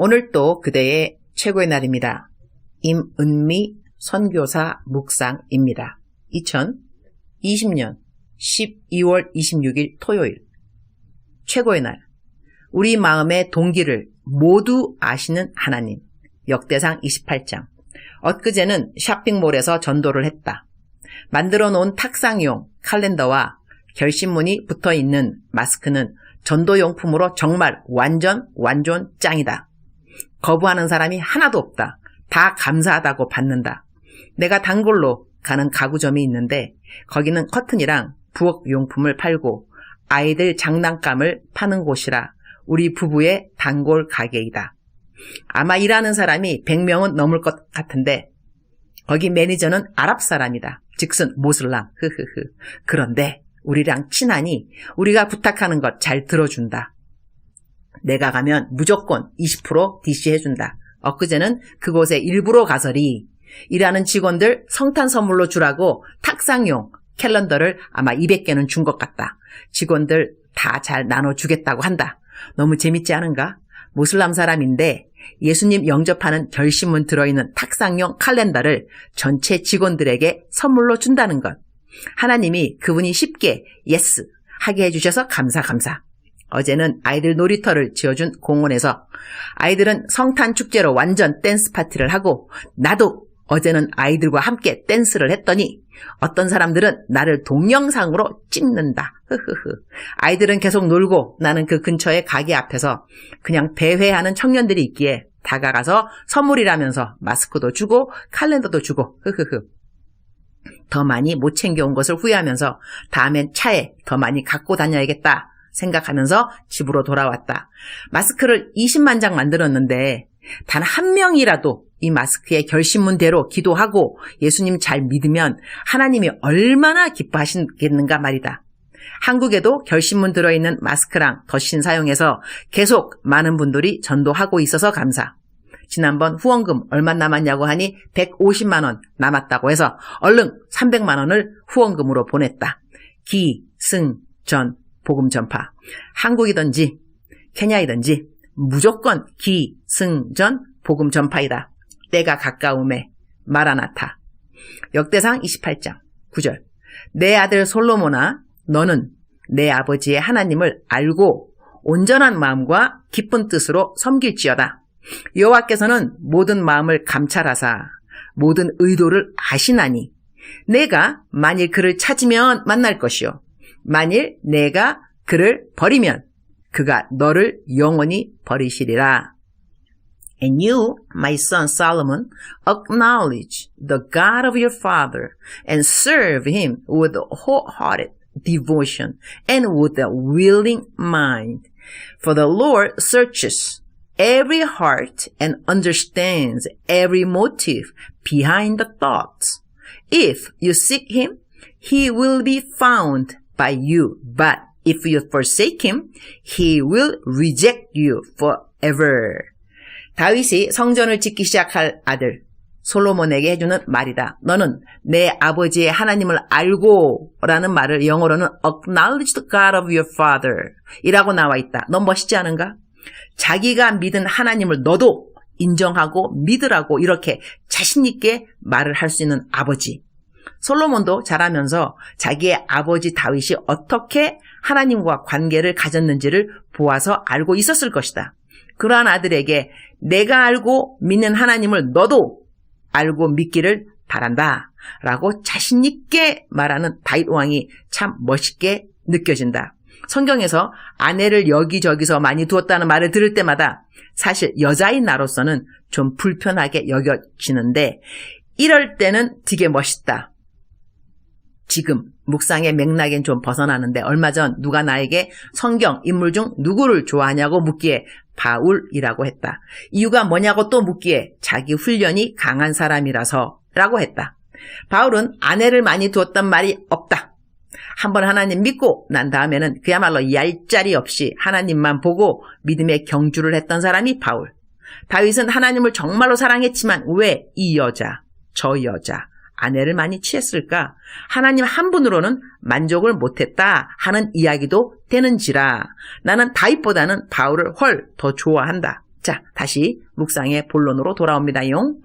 오늘 또 그대의 최고의 날입니다. 임은미 선교사 묵상입니다. 2020년 12월 26일 토요일 최고의 날 우리 마음의 동기를 모두 아시는 하나님 역대상 28장 엊그제는 쇼핑몰에서 전도를 했다. 만들어 놓은 탁상용 칼렌더와 결신문이 붙어 있는 마스크는 전도용품으로 정말 완전 완전 짱이다. 거부하는 사람이 하나도 없다. 다 감사하다고 받는다. 내가 단골로 가는 가구점이 있는데 거기는 커튼이랑 부엌 용품을 팔고 아이들 장난감을 파는 곳이라 우리 부부의 단골 가게이다. 아마 일하는 사람이 100명은 넘을 것 같은데 거기 매니저는 아랍 사람이다. 즉슨 모슬람. 흐흐흐. 그런데 우리랑 친하니 우리가 부탁하는 것 잘 들어준다. 내가 가면 무조건 20% DC 해준다. 엊그제는 그곳에 일부러 가서리 일하는 직원들 성탄 선물로 주라고 탁상용 캘런더를 아마 200개는 준 것 같다. 직원들 다 잘 나눠주겠다고 한다. 너무 재밌지 않은가? 모슬람 사람인데 예수님 영접하는 결심문 들어있는 탁상용 칼렌더를 전체 직원들에게 선물로 준다는 것. 하나님이 그분이 쉽게 예스 하게 해주셔서 감사 감사. 어제는 아이들 놀이터를 지어준 공원에서 아이들은 성탄 축제로 완전 댄스 파티를 하고 나도 어제는 아이들과 함께 댄스를 했더니 어떤 사람들은 나를 동영상으로 찍는다. 흐흐흐. 아이들은 계속 놀고 나는 그 근처의 가게 앞에서 그냥 배회하는 청년들이 있기에 다가가서 선물이라면서 마스크도 주고 칼렌더도 주고 흐흐흐. 더 많이 못 챙겨온 것을 후회하면서 다음엔 차에 더 많이 갖고 다녀야겠다 생각하면서 집으로 돌아왔다. 마스크를 20만 장 만들었는데 단 한 명이라도 이 마스크의 결심문대로 기도하고 예수님 잘 믿으면 하나님이 얼마나 기뻐하시겠는가 말이다. 한국에도 결심문 들어있는 마스크랑 더신 사용해서 계속 많은 분들이 전도하고 있어서 감사. 지난번 후원금 얼마 남았냐고 하니 150만 원 남았다고 해서 얼른 300만 원을 후원금으로 보냈다. 기, 승, 전, 복음 전파. 한국이든지 케냐이든지 무조건 기, 승, 전, 복음 전파이다. 때가 가까움에 마라나타. 역대상 28장 9절. 내 아들 솔로모나 너는 내 아버지의 하나님을 알고 온전한 마음과 기쁜 뜻으로 섬길지어다. 여호와께서는 모든 마음을 감찰하사 모든 의도를 아시나니 내가 만일 그를 찾으면 만날 것이요 만일 내가 그를 버리면 그가 너를 영원히 버리시리라. And you, my son Solomon, acknowledge the God of your father and serve him with wholehearted devotion and with a willing mind. For the Lord searches every heart and understands every motive behind the thoughts. If you seek him, he will be found by you. But if you forsake him, he will reject you forever. 다윗이 성전을 짓기 시작할 아들 솔로몬에게 해주는 말이다. 너는 내 아버지의 하나님을 알고 라는 말을 영어로는 acknowledge the God of your father 이라고 나와 있다. 넌 멋있지 않은가? 자기가 믿은 하나님을 너도 인정하고 믿으라고 이렇게 자신있게 말을 할 수 있는 아버지. 솔로몬도 자라면서 자기의 아버지 다윗이 어떻게 하나님과 관계를 가졌는지를 보아서 알고 있었을 것이다. 그러한 아들에게 내가 알고 믿는 하나님을 너도 알고 믿기를 바란다. 라고 자신있게 말하는 다윗 왕이 참 멋있게 느껴진다. 성경에서 아내를 여기저기서 많이 두었다는 말을 들을 때마다 사실 여자인 나로서는 좀 불편하게 여겨지는데 이럴 때는 되게 멋있다. 지금 묵상의 맥락엔 좀 벗어나는데 얼마 전 누가 나에게 성경 인물 중 누구를 좋아하냐고 묻기에 바울이라고 했다. 이유가 뭐냐고 또 묻기에 자기 훈련이 강한 사람이라서 라고 했다. 바울은 아내를 많이 두었단 말이 없다. 한번 하나님 믿고 난 다음에는 그야말로 얄짤이 없이 하나님만 보고 믿음의 경주를 했던 사람이 바울. 다윗은 하나님을 정말로 사랑했지만 왜 이 여자, 저 여자, 아내를 많이 취했을까? 하나님 한 분으로는 만족을 못했다 하는 이야기도 되는지라 나는 다윗보다는 바울을 훨 더 좋아한다. 자, 다시 묵상의 본론으로 돌아옵니다용.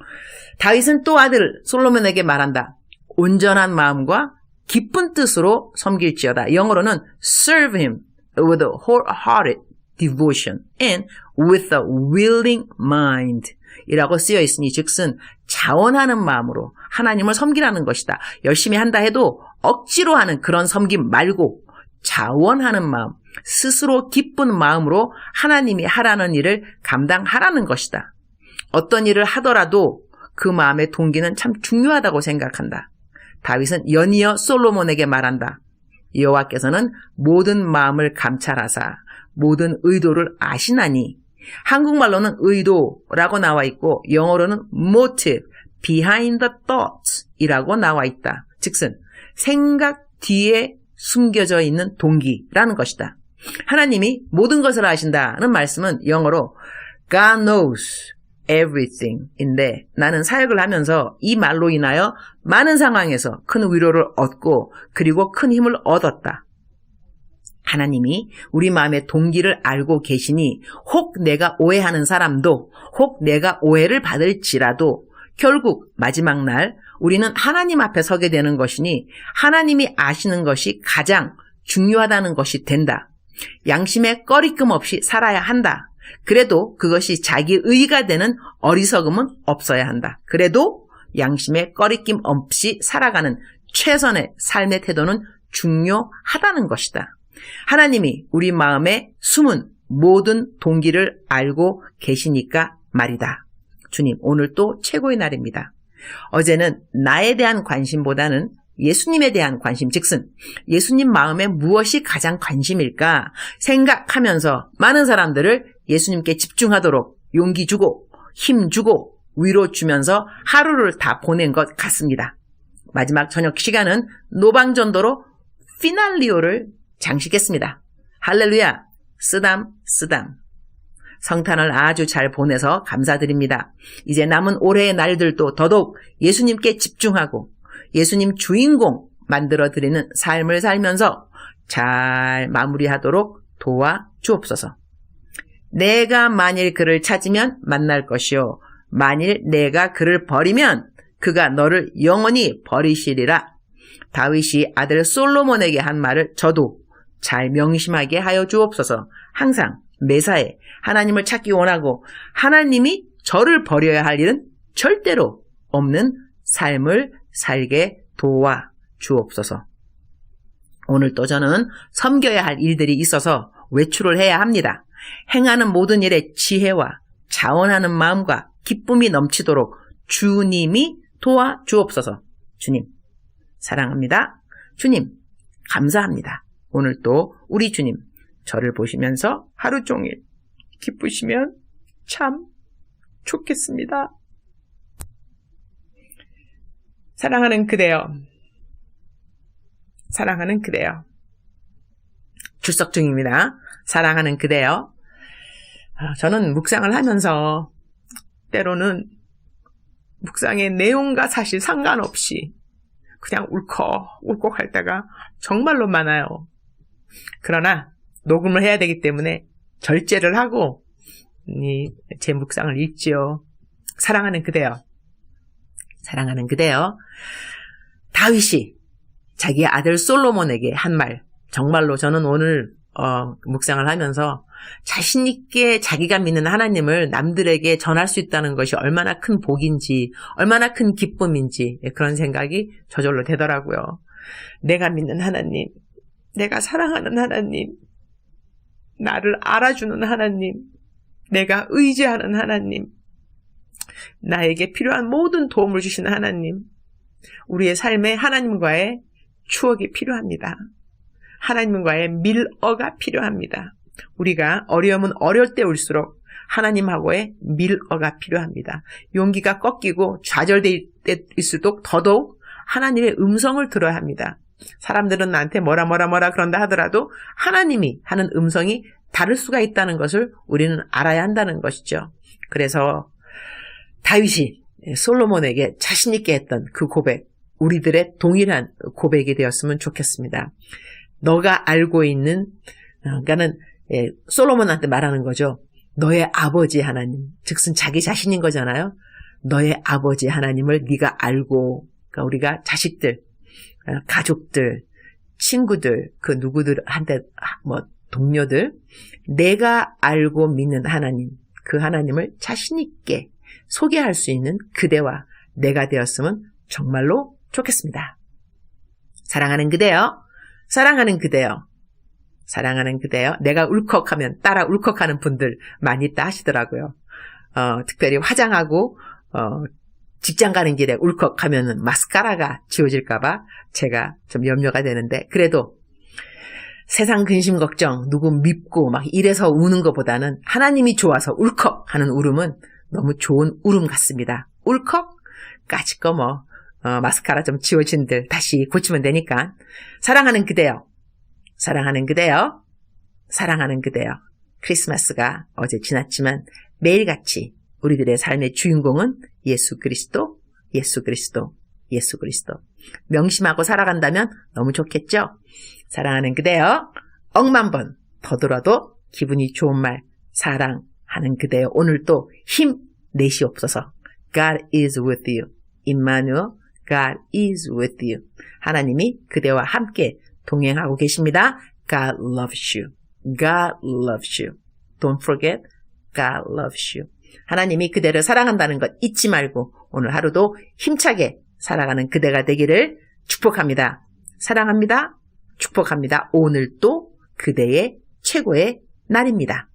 다윗은 또 아들 솔로몬에게 말한다. 온전한 마음과 기쁜 뜻으로 섬길지어다. 영어로는 serve him with wholehearted devotion and with a willing mind 이라고 쓰여 있으니 즉슨 자원하는 마음으로 하나님을 섬기라는 것이다. 열심히 한다 해도 억지로 하는 그런 섬김 말고 자원하는 마음, 스스로 기쁜 마음으로 하나님이 하라는 일을 감당하라는 것이다. 어떤 일을 하더라도 그 마음의 동기는 참 중요하다고 생각한다. 다윗은 연이어 솔로몬에게 말한다. 여호와께서는 모든 마음을 감찰하사 모든 의도를 아시나니 한국말로는 의도라고 나와 있고 영어로는 motive, behind the thoughts 이라고 나와 있다. 즉슨 생각 뒤에 숨겨져 있는 동기라는 것이다. 하나님이 모든 것을 아신다는 말씀은 영어로 God knows everything인데 나는 사역을 하면서 이 말로 인하여 많은 상황에서 큰 위로를 얻고 그리고 큰 힘을 얻었다. 하나님이 우리 마음의 동기를 알고 계시니 혹 내가 오해하는 사람도 혹 내가 오해를 받을지라도 결국 마지막 날 우리는 하나님 앞에 서게 되는 것이니 하나님이 아시는 것이 가장 중요하다는 것이 된다. 양심에 꺼리낌 없이 살아야 한다. 그래도 그것이 자기 의가 되는 어리석음은 없어야 한다. 그래도 양심에 꺼리낌 없이 살아가는 최선의 삶의 태도는 중요하다는 것이다. 하나님이 우리 마음에 숨은 모든 동기를 알고 계시니까 말이다. 주님, 오늘 또 최고의 날입니다. 어제는 나에 대한 관심보다는 예수님에 대한 관심, 즉슨 예수님 마음에 무엇이 가장 관심일까 생각하면서 많은 사람들을 예수님께 집중하도록 용기 주고 힘 주고 위로 주면서 하루를 다 보낸 것 같습니다. 마지막 저녁 시간은 노방전도로 피날리오를 장식했습니다. 할렐루야! 쓰담, 쓰담. 성탄을 아주 잘 보내서 감사드립니다. 이제 남은 올해의 날들도 더더욱 예수님께 집중하고 예수님 주인공 만들어 드리는 삶을 살면서 잘 마무리하도록 도와 주옵소서. 내가 만일 그를 찾으면 만날 것이요. 만일 내가 그를 버리면 그가 너를 영원히 버리시리라. 다윗이 아들 솔로몬에게 한 말을 저도 잘 명심하게 하여 주옵소서. 항상 매사에 하나님을 찾기 원하고 하나님이 저를 버려야 할 일은 절대로 없는 삶을 살게 도와 주옵소서. 오늘 또 저는 섬겨야 할 일들이 있어서 외출을 해야 합니다. 행하는 모든 일에 지혜와 자원하는 마음과 기쁨이 넘치도록 주님이 도와 주옵소서. 주님, 사랑합니다. 주님, 감사합니다. 오늘 또 우리 주님, 저를 보시면서 하루 종일 기쁘시면 참 좋겠습니다. 사랑하는 그대여. 사랑하는 그대여. 출석 중입니다. 사랑하는 그대여. 아, 저는 묵상을 하면서 때로는 묵상의 내용과 사실 상관없이 그냥 울컥 울컥 할 때가 정말로 많아요. 그러나 녹음을 해야 되기 때문에 절제를 하고 제 묵상을 읽지요. 사랑하는 그대여. 사랑하는 그대여. 다윗이 자기 아들 솔로몬에게 한 말. 정말로 저는 오늘 어, 묵상을 하면서 자신 있게 자기가 믿는 하나님을 남들에게 전할 수 있다는 것이 얼마나 큰 복인지, 얼마나 큰 기쁨인지 그런 생각이 저절로 되더라고요. 내가 믿는 하나님, 내가 사랑하는 하나님, 나를 알아주는 하나님, 내가 의지하는 하나님, 나에게 필요한 모든 도움을 주시는 하나님, 우리의 삶에 하나님과의 추억이 필요합니다. 하나님과의 밀어가 필요합니다. 우리가 어려움은 어려울 때 올수록 하나님하고의 밀어가 필요합니다. 용기가 꺾이고 좌절될 때일수록 더더욱 하나님의 음성을 들어야 합니다. 사람들은 나한테 뭐라 뭐라 뭐라 그런다 하더라도 하나님이 하는 음성이 다를 수가 있다는 것을 우리는 알아야 한다는 것이죠. 그래서 다윗이 솔로몬에게 자신있게 했던 그 고백, 우리들의 동일한 고백이 되었으면 좋겠습니다. 너가 알고 있는, 어, 그러니까는 예, 솔로몬한테 말하는 거죠. 너의 아버지 하나님, 즉슨 자기 자신인 거잖아요. 너의 아버지 하나님을 네가 알고, 그러니까 우리가 자식들, 어, 가족들, 친구들, 그 누구들한테 뭐 동료들, 내가 알고 믿는 하나님, 그 하나님을 자신 있게 소개할 수 있는 그대와 내가 되었으면 정말로 좋겠습니다. 사랑하는 그대요. 사랑하는 그대요. 사랑하는 그대요. 내가 울컥하면 따라 울컥하는 분들 많이 있다 하시더라고요. 어, 특별히 화장하고 어, 직장 가는 길에 울컥하면 마스카라가 지워질까봐 제가 좀 염려가 되는데 그래도 세상 근심 걱정 누구 밉고 막 이래서 우는 것보다는 하나님이 좋아서 울컥하는 울음은 너무 좋은 울음 같습니다. 울컥 까짓 거뭐 어, 마스카라 좀 지워진들 다시 고치면 되니까 사랑하는 그대요. 사랑하는 그대요. 사랑하는 그대요. 크리스마스가 어제 지났지만 매일같이 우리들의 삶의 주인공은 예수 그리스도, 예수 그리스도, 예수 그리스도. 명심하고 살아간다면 너무 좋겠죠? 사랑하는 그대요. 억만 번더 들어도 기분이 좋은 말 사랑하는 그대요. 오늘 또힘 내시옵소서. God is with you. 임마누엘, God is with you. 하나님이 그대와 함께 동행하고 계십니다. God loves you. God loves you. Don't forget, God loves you. 하나님이 그대를 사랑한다는 것 잊지 말고 오늘 하루도 힘차게 살아가는 그대가 되기를 축복합니다. 사랑합니다. 축복합니다. 오늘도 그대의 최고의 날입니다.